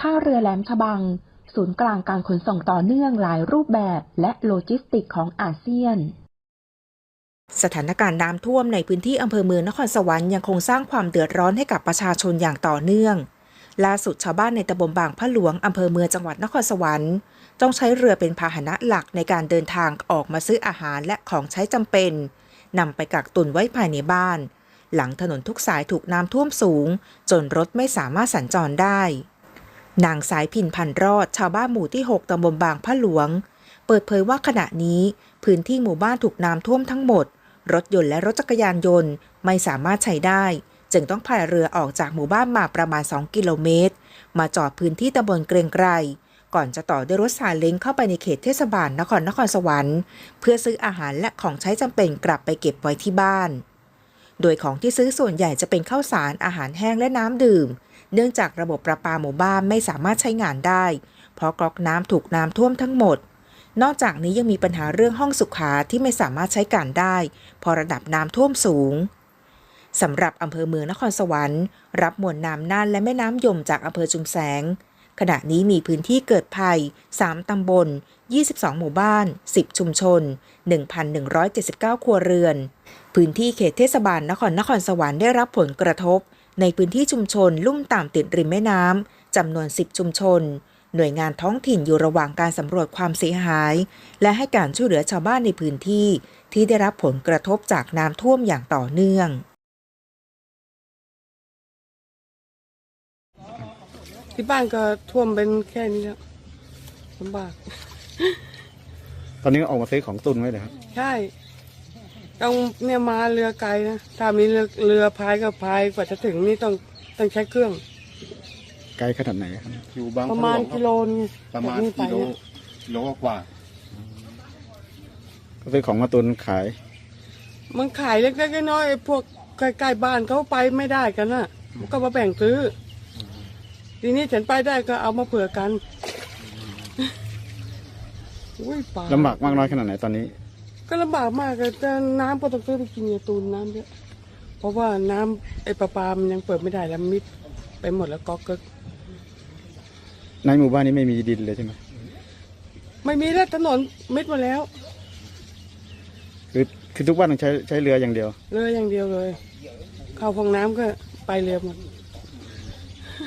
ท่าเรือแหลมฉบัง ศูนย์กลางการขนส่งต่อเนื่องหลายรูปแบบและโลจิสติกของอาเซียนสถานการณ์น้ำท่วมในพื้นที่อำเภอเมืองนครสวรรค์ยังคงสร้างความเดือดร้อนให้กับประชาชนอย่างต่อเนื่อง ล่าสุดชาวบ้านในตำบลบางพระหลวงอำเภอเมืองจังหวัดนครสวรรค์ ต้องใช้เรือเป็นพาหนะหลักในการเดินทางออกมาซื้ออาหารและของใช้จำเป็นนำไปกักตุนไว้ภายในบ้าน หลังถนนทุกสายถูกน้ำท่วมสูง จนรถไม่สามารถสัญจรได้ นางสายพินพันรอดชาวบ้านหมู่ที่ 6ตำบลบางพระหลวง เปิดเผยว่าขณะนี้ พื้นที่หมู่บ้านถูกน้ำท่วมทั้งหมด รถยนต์และรถจักรยานยนต์ไม่สามารถใช้ได้ จึงต้องพายเรือออกจากหมู่บ้านมาประมาณ 2 กิโลเมตร มาจอดพื้นที่ตำบลเกรงไกรก่อนจะต่อด้วยรถซาเล้งเข้าไปในเขตเทศบาลนครนครสวรรค์ เพื่อซื้ออาหารและของใช้จำเป็นกลับไปเก็บไว้ที่บ้าน โดยของที่ซื้อส่วนใหญ่จะเป็นข้าวสารอาหารแห้งและน้ำดื่ม เนื่องจากระบบประปาหมู่บ้านไม่สามารถใช้งานได้ เพราะก๊อกน้ำถูกน้ำท่วมทั้งหมด นอกจากนี้ยังมีปัญหาเรื่องห้องสุขาที่ไม่สามารถใช้การได้เพราะระดับน้ำท่วมสูงสำหรับอำเภอเมืองนครสวรรค์ รับมวลน้ำน่านและแม่น้ำยมจากอำเภอจุมแสง ขณะนี้มีพื้นที่เกิดภัย 3 ตำบล 22 หมู่บ้าน 10 ชุมชน 1,179 ครัวเรือน พื้นที่เขตเทศบาลนครนครสวรรค์ได้รับผลกระทบ ในพื้นที่ชุมชนลุ่มต่ำติดริมแม่น้ำจำนวน 10 ชุมชน หน่วยงานท้องถิ่นอยู่ระหว่างการสำรวจความเสียหาย และให้การช่วยเหลือชาวบ้านในพื้นที่ ที่ได้รับผลกระทบจากน้ำท่วมอย่างต่อเนื่องที่บ้านก็ท่วมเป็นแค่นี้แล้วลำบาก ตอนนี้ก็ออกมาซื้อของตุนไว้เลยครับ ใช่ ต้องเนี่ยมาเรือไกลนะ ถ้ามีเรือเรือพายก็พายกว่าจะถึงนี่ต้องต้องใช้เครื่อง ไกลขนาดไหนครับ อยู่บางประมาณพลกิโลนึงประมาณจนี่ไปกิโลเนี่ยกิโลกว่าก็ซื้อของมาตุนขาย มันขายเล็กๆน้อยๆไอ้พวกใกล้ๆบ้านเขาไปไม่ได้กันน่ะมันก็มาแบ่งซื้ออทีนี้ฉันไปได้ก็เอามาเผื่อกันอุ้ยป่าลำบากมากน้อยขนาดไหนตอนนี้ ก็ลำบากมากเลยแต่น้ำก็ต้องซื้อไปกินยาตูนน้ำเยอะเพราะว่าน้ำไอ้ประปามันยังเปิดไม่ได้แล้วมิดไปหมดแล้วก๊อกเก็ในหมู่บ้านนี้ไม่มีดินเลยใช่ไหมไม่มีแล้วถนนมิดหมดแล้ว คือคือทุกบ้านต้องใช้ใช้เรืออย่างเดียว เรืออย่างเดียวเลย เข้าห้องน้ำก็ไปเรือหมด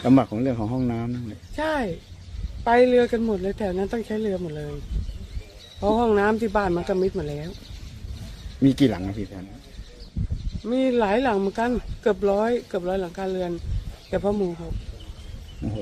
ลำบากของเรื่องของห้องน้ำนั่นแหละใช่ ไปเรือกันหมดเลยแถวนั้นต้องใช้เรือหมดเลย เพราะห้องน้ำที่บ้านมันก็มิดหมดแล้ว มีกี่หลังนะพี่แทนมีหลายหลังเหมือนกัน เกือบร้อยเกือบร้อยหลังคาเรือน แต่พ่อหมูหกโอ้โห